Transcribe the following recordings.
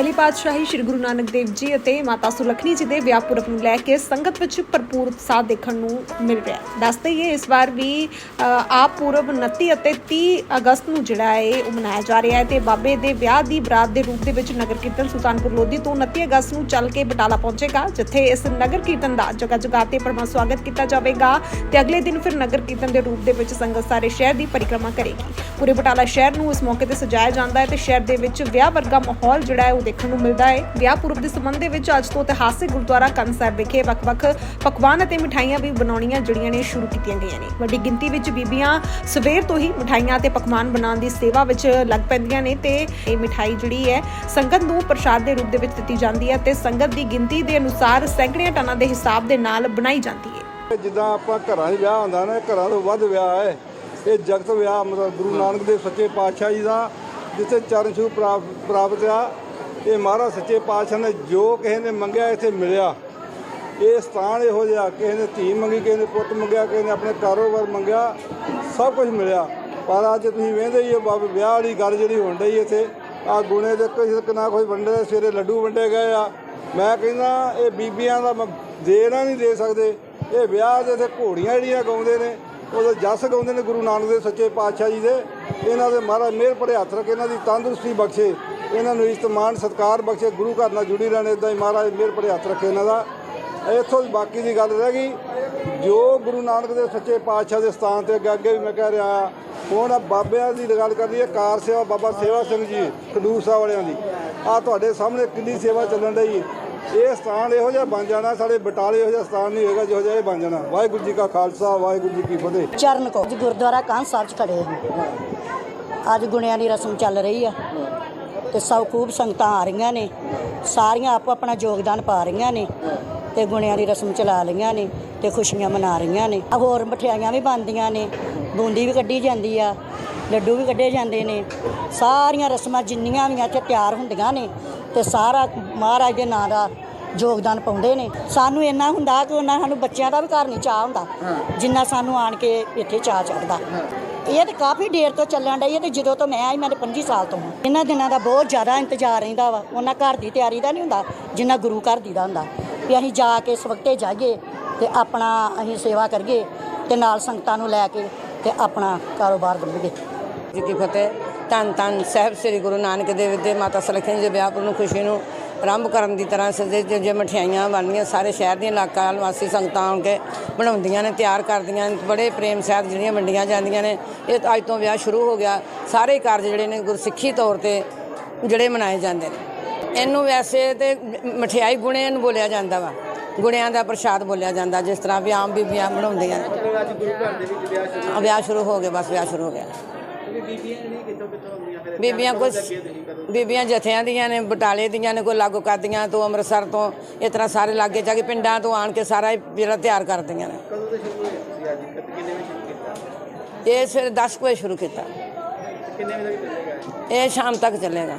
ਪਹਿਲੀ ਪਾਤਸ਼ਾਹੀ ਸ੍ਰੀ ਗੁਰੂ ਨਾਨਕ ਦੇਵ ਜੀ ਅਤੇ ਮਾਤਾ ਸੁਲੱਖਣੀ ਜੀ ਦੇ ਵਿਆਹ ਪੁਰਬ ਨੂੰ ਲੈ ਕੇ ਸੰਗਤ ਵਿੱਚ ਭਰਪੂਰ ਉਤਸ਼ਾਹ ਦੇਖਣ ਨੂੰ ਮਿਲ ਰਿਹਾ ਹੈ। ਦੱਸਦੇ ਹੀ ਇਸ ਵਾਰ ਵੀ ਆਪ ਪੁਰਬ 29 ਅਤੇ 30 ਅਗਸਤ ਨੂੰ ਜਿਹੜਾ ਹੈ ਉਹ ਮਨਾਇਆ ਜਾ ਰਿਹਾ ਹੈ ਤੇ ਬਾਬੇ ਦੇ ਵਿਆਹ ਦੀ ਬਰਾਤ ਦੇ ਰੂਪ ਦੇ ਵਿੱਚ ਨਗਰ ਕੀਰਤਨ ਸੁਲਤਾਨਪੁਰ ਲੋਧੀ ਤੋਂ 29 ਅਗਸਤ ਨੂੰ ਚੱਲ ਕੇ ਬਟਾਲਾ ਪਹੁੰਚੇਗਾ, ਜਿੱਥੇ ਇਸ ਨਗਰ ਕੀਰਤਨ ਦਾ ਜਗ੍ਹਾ ਜਗ੍ਹਾ ਤੇ ਪਰਮਾ ਸਵਾਗਤ ਕੀਤਾ ਜਾਵੇਗਾ ਤੇ ਅਗਲੇ ਦਿਨ ਫਿਰ ਨਗਰ ਕੀਰਤਨ ਦੇ ਰੂਪ ਦੇ ਵਿੱਚ ਸੰਗਤ ਸਾਰੇ ਸ਼ਹਿਰ ਦੀ ਪਰਿਕਰਮਾ ਕਰੇਗੀ। ਪੂਰੇ ਬਟਾਲਾ ਸ਼ਹਿਰ ਨੂੰ ਇਸ ਮੌਕੇ ਤੇ ਸਜਾਇਆ ਜਾਂਦਾ ਹੈ ਤੇ ਸ਼ਹਿਰ ਦੇ ਵਿੱਚ ਵਿਆਹ ਵਰਗਾ ਮਾਹੌਲ ਜਿਹੜਾ ਹੈ ਉਹ ਦੇਖਣ ਨੂੰ ਮਿਲਦਾ ਹੈ। ਵਿਆਹ ਪੁਰਬ ਦੇ ਸੰਬੰਧ ਦੇ ਵਿੱਚ ਅੱਜ ਤੋਂ ਇਤਿਹਾਸਿਕ ਗੁਰਦੁਆਰਾ ਕੰਨ ਸਾਹਿਬ ਵਿਖੇ ਵੱਖ-ਵੱਖ ਪਕਵਾਨ ਅਤੇ ਮਿਠਾਈਆਂ ਵੀ ਬਣਾਉਣੀਆਂ ਜਿਹੜੀਆਂ ਨੇ ਸ਼ੁਰੂ ਕੀਤੀਆਂ ਗਈਆਂ ਨੇ। ਵੱਡੀ ਗਿਣਤੀ ਵਿੱਚ ਬੀਬੀਆਂ ਸਵੇਰ ਤੋਂ ਹੀ ਮਿਠਾਈਆਂ ਅਤੇ ਪਕਵਾਨ ਬਣਾਉਣ ਦੀ ਸੇਵਾ ਵਿੱਚ ਲੱਗ ਪੈਂਦੀਆਂ ਨੇ ਤੇ ਇਹ ਮਿਠਾਈ ਜਿਹੜੀ ਹੈ, ਸੰਗਤ ਨੂੰ ਪ੍ਰਸ਼ਾਦ ਦੇ ਰੂਪ ਦੇ ਵਿੱਚ ਦਿੱਤੀ ਜਾਂਦੀ ਹੈ ਤੇ ਸੰਗਤ ਦੀ ਗਿਣਤੀ ਦੇ ਅਨੁਸਾਰ ਸੈਂਕੜਿਆਂ ਟਨਾਂ ਦੇ ਹਿਸਾਬ ਦੇ ਨਾਲ ਬਣਾਈ ਜਾਂਦੀ ਹੈ। ਜਿੱਦਾਂ ਆਪਾਂ ਘਰਾਂ 'ਚ ਵਿਆਹ ਹੁੰਦਾ ਨਾ, ਘਰਾਂ ਤੋਂ ਵੱਧ ਵਿਆਹ ਹੈ। ਇਹ ਜਗਤ ਵਿਆਹ ਮਤਲਬ ਗੁਰੂ ਨਾਨਕ ਦੇਵ ਸੱਚੇ ਪਾਤਸ਼ਾਹ ਜੀ ਦਾ, ਜਿੱਥੇ ਚਰਨ ਛੂਹ ਪ੍ਰਾਪਤ ਆ ਇਹ ਮਹਾਰਾਜ ਸੱਚੇ ਪਾਤਸ਼ਾਹ ਨੇ ਜੋ ਕਿਸੇ ਨੇ ਮੰਗਿਆ, ਇੱਥੇ ਮਿਲਿਆ। ਇਹ ਸਥਾਨ ਇਹੋ ਜਿਹਾ, ਕਿਸੇ ਨੇ ਧੀ ਮੰਗੀ, ਕਿਸੇ ਨੇ ਪੁੱਤ ਮੰਗਿਆ, ਕਿਸੇ ਨੇ ਆਪਣੇ ਕਾਰੋਬਾਰ ਮੰਗਿਆ, ਸਭ ਕੁਝ ਮਿਲਿਆ। ਪਰ ਅੱਜ ਤੁਸੀਂ ਵੇਖਦੇ ਹੀ ਹੋ, ਬਾਬੇ ਵਿਆਹ ਵਾਲੀ ਗੱਲ ਜਿਹੜੀ ਹੋਣ ਡਈ ਇੱਥੇ। ਆ ਗੁਣੇ ਦੇ ਕੋਈ ਨਾ ਕੋਈ ਵੰਡੇ ਸਵੇਰੇ ਲੱਡੂ ਵੰਡੇ ਗਏ ਆ। ਮੈਂ ਕਹਿੰਦਾ, ਇਹ ਬੀਬੀਆਂ ਦਾ ਦੇਣਾ ਨਹੀਂ ਦੇ ਸਕਦੇ। ਇਹ ਵਿਆਹ ਦੇ ਤੇ ਘੋੜੀਆਂ ਜਿਹੜੀਆਂ ਗਾਉਂਦੇ ਨੇ, ਉਹਦਾ ਜਸ ਗਾਉਂਦੇ ਨੇ ਗੁਰੂ ਨਾਨਕ ਦੇਵ ਸੱਚੇ ਪਾਤਸ਼ਾਹ ਜੀ ਦੇ। ਇਹਨਾਂ ਦੇ ਮਹਾਰਾਜ ਮਿਹਰ ਭਰੇ ਹੱਥ ਰੱਖੇ, ਇਹਨਾਂ ਦੀ ਤੰਦਰੁਸਤੀ ਬਖਸ਼ੇ। ਇਹਨਾਂ ਨੂੰ ਇਸਤਮਾਨ ਸਤਕਾਰ ਬਖਸ਼ੇ ਗੁਰੂ ਘਰ ਨਾਲ ਜੁੜੀ ਰਹਿਣ ਇਦਾਂ ਹੀ ਮਹਾਰਾਜ ਮਿਹਰ ਭਰੇ ਹੱਥ ਰੱਖੇ ਇਹਨਾਂ ਦਾ। ਇੱਥੋਂ ਬਾਕੀ ਦੀ ਗੱਲ ਰਹਿ ਗਈ। ਜੋ ਗੁਰੂ ਨਾਨਕ ਦੇ ਸੱਚੇ ਪਾਤਸ਼ਾਹ ਦੇ ਸਥਾਨ ਤੇ ਅੱਗੇ ਅੱਗੇ ਵੀ ਮੈਂ ਕਹਿ ਰਿਹਾ, ਹੁਣ ਬਾਬਿਆਂ ਦੀ ਗੱਲ ਕਰ ਲਈਏ, ਕਾਰ ਸੇਵਾ ਬਾਬਾ ਸੇਵਾ ਸਿੰਘ ਜੀ, ਖਡੂਰ ਸਾਹਿਬ ਵਾਲਿਆਂ ਦੀ। ਆ ਤੁਹਾਡੇ ਸਾਹਮਣੇ ਕਿੰਨੀ ਸੇਵਾ ਚੱਲਣ ਰਹੀ ਇਹ ਸਥਾਨ ਇਹੋ ਜਿਹਾ ਬਣ ਜਾਣਾ, ਸਾਡੇ ਬਟਾਲੇ ਇਹੋ ਜਿਹਾ ਸਥਾਨ ਨਹੀਂ ਹੋਏਗਾ ਜਿਹੋ ਜਿਹਾ ਇਹ ਬਣ ਜਾਣਾ। ਵਾਹਿਗੁਰੂ ਜੀ ਕਾ ਖਾਲਸਾ, ਵਾਹਿਗੁਰੂ ਜੀ ਕੀ ਫਤਿਹ। ਚਰਨ ਕੋ ਗੁਰਦੁਆਰਾ ਕਾਂਹ ਸਾਹਿਬ ਚ ਖੜੇ ਹਾਂ ਅੱਜ ਗੁਣਿਆਂ ਦੀ ਰਸਮ ਚੱਲ ਰਹੀ ਆ। ਤੇ ਸਭ ਖੂਬ ਸੰਗਤਾਂ ਆ ਰਹੀਆਂ ਨੇ। ਸਾਰੀਆਂ ਆਪੋ ਆਪਣਾ ਯੋਗਦਾਨ ਪਾ ਰਹੀਆਂ ਨੇ ਤੇ ਗੁਣਿਆਂ ਦੀ ਰਸਮ ਚਲਾ ਰਹੀਆਂ ਨੇ ਤੇ ਖੁਸ਼ੀਆਂ ਮਨਾ ਰਹੀਆਂ ਨੇ। ਹੋਰ ਮਠਿਆਈਆਂ ਵੀ ਬਣਦੀਆਂ ਨੇ ਬੂੰਦੀ ਵੀ ਕੱਢੀ ਜਾਂਦੀ ਆ ਲੱਡੂ ਵੀ ਕੱਢੇ ਜਾਂਦੇ ਨੇ। ਸਾਰੀਆਂ ਰਸਮਾਂ ਜਿੰਨੀਆਂ ਵੀ ਆ ਇੱਥੇ ਤਿਆਰ ਹੁੰਦੀਆਂ ਨੇ ਤੇ ਸਾਰਾ ਮਹਾਰਾਜ ਦੇ ਨਾਂ ਦਾ ਯੋਗਦਾਨ ਪਾਉਂਦੇ ਨੇ। ਸਾਨੂੰ ਇੰਨਾ ਹੁੰਦਾ ਕਿ ਉਹਨਾਂ ਸਾਨੂੰ ਬੱਚਿਆਂ ਦਾ ਵੀ ਘਰ ਨਹੀਂ ਚਾਹ ਹੁੰਦਾ ਜਿੰਨਾ ਸਾਨੂੰ ਆਣ ਕੇ ਇੱਥੇ ਚਾਹ ਚੜਦਾ ਇਹ ਤਾਂ ਕਾਫੀ ਦੇਰ ਤੋਂ ਚੱਲਣ ਡਈ ਹੈ ਤੇ ਜਦੋਂ ਤੋਂ ਮੈਂ ਆਈ, ਮੈਂ ਤਾਂ 25 ਸਾਲ ਤੋਂ ਹਾਂ। ਇਹਨਾਂ ਦਿਨਾਂ ਦਾ ਬਹੁਤ ਜ਼ਿਆਦਾ ਇੰਤਜ਼ਾਰ ਰਹਿੰਦਾ ਵਾ। ਉਹਨਾਂ ਘਰ ਦੀ ਤਿਆਰੀ ਦਾ ਨਹੀਂ ਹੁੰਦਾ, ਜਿੰਨਾ ਗੁਰੂ ਘਰ ਦੀ ਦਾ ਹੁੰਦਾ। ਵੀ ਅਸੀਂ ਜਾ ਕੇ ਸਵਖਤੇ ਜਾਈਏ ਤੇ ਆਪਣਾ ਅਸੀਂ ਸੇਵਾ ਕਰੀਏ ਤੇ ਨਾਲ ਸੰਗਤਾਂ ਨੂੰ ਲੈ ਕੇ ਤੇ ਆਪਣਾ ਕਾਰੋਬਾਰ ਕਰੀਏ ਜੀ ਕੀ ਫਤਿਹ। ਧੰਨ ਧੰਨ ਸਾਹਿਬ ਸ੍ਰੀ ਗੁਰੂ ਨਾਨਕ ਦੇਵ ਦੇ ਮਾਤਾ ਸੁਲੱਖਣੀ ਦੇ ਵਿਆਹ ਪੁਰ ਨੂੰ ਖੁਸ਼ੀ ਨੂੰ ਆਰੰਭ ਕਰਨ ਦੀ ਤਰ੍ਹਾਂ ਸਜੇ ਜੋ ਮਠਿਆਈਆਂ ਬਣਦੀਆਂ ਸਾਰੇ ਸ਼ਹਿਰ ਦੀਆਂ ਇਲਾਕਾ ਨਿਵਾਸੀ ਸੰਗਤਾਂ ਆਉਣ ਕੇ ਬਣਾਉਂਦੀਆਂ ਨੇ ਤਿਆਰ ਕਰਦੀਆਂ ਨੇ ਬੜੇ ਪ੍ਰੇਮ ਸਹਿਤ ਜਿਹੜੀਆਂ ਵੰਡੀਆਂ ਜਾਂਦੀਆਂ ਨੇ। ਇਹ ਅੱਜ ਤੋਂ ਵਿਆਹ ਸ਼ੁਰੂ ਹੋ ਗਿਆ। ਸਾਰੇ ਕਾਰਜ ਜਿਹੜੇ ਨੇ ਗੁਰਸਿੱਖੀ ਤੌਰ ਤੇ ਜਿਹੜੇ ਮਨਾਏ ਜਾਂਦੇ ਨੇ। ਇਹਨੂੰ ਵੈਸੇ ਤੇ ਮਠਿਆਈ ਗੁਣੇ ਨੂੰ ਬੋਲਿਆ ਜਾਂਦਾ ਵਾ। ਗੁਣਿਆਂ ਦਾ ਪ੍ਰਸ਼ਾਦ ਬੋਲਿਆ ਜਾਂਦਾ ਜਿਸ ਤਰ੍ਹਾਂ ਵੀ ਆਮ ਬੀਬੀਆਂ ਬਣਾਉਂਦੀਆਂ ਨੇ। ਵਿਆਹ ਸ਼ੁਰੂ ਹੋ ਗਿਆ ਬਸ ਵਿਆਹ ਸ਼ੁਰੂ ਹੋ ਗਿਆ। ਬੀਬੀਆਂ ਕੁਝ ਬੀਬੀਆਂ ਜਥਿਆਂ ਦੀਆਂ ਨੇ ਬਟਾਲੇ ਦੀਆਂ ਨੇ ਕੋਈ ਲਾਗੂ ਕਰਦੀਆਂ ਤੋਂ ਅੰਮ੍ਰਿਤਸਰ ਤੋਂ ਇਸ ਤਰ੍ਹਾਂ ਸਾਰੇ ਲਾਗੇ ਜਾ ਕੇ ਪਿੰਡਾਂ ਤੋਂ ਆਣ ਕੇ ਸਾਰਾ ਇਹ ਜਿਹੜਾ ਤਿਆਰ ਕਰਦੀਆਂ ਨੇ। ਕਦੋਂ ਤੋਂ ਸ਼ੁਰੂ ਹੋਇਆ ਸੀ ਅੱਜ? ਕਿੰਨੇ ਵਜੇ ਸ਼ੁਰੂ ਕੀਤਾ? ਇਹ ਸਵੇਰੇ 10 ਕੁ ਵਜੇ ਸ਼ੁਰੂ ਕੀਤਾ। ਤੇ ਕਿੰਨੇ ਵਜੇ ਤੱਕ ਚੱਲੇਗਾ? ਇਹ ਸ਼ਾਮ ਤੱਕ ਚੱਲੇਗਾ।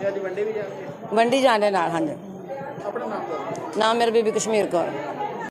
ਤੇ ਅੱਜ ਵੰਡੇ ਵੀ ਜਾਣਗੇ? ਮੰਡੀ ਜਾਣੇ ਨਾਲ ਹਾਂਜੀ। ਆਪਣਾ ਨਾਮ ਨਾਮ ਮੇਰਾ ਬੀਬੀ ਕਸ਼ਮੀਰ ਕੌਰ।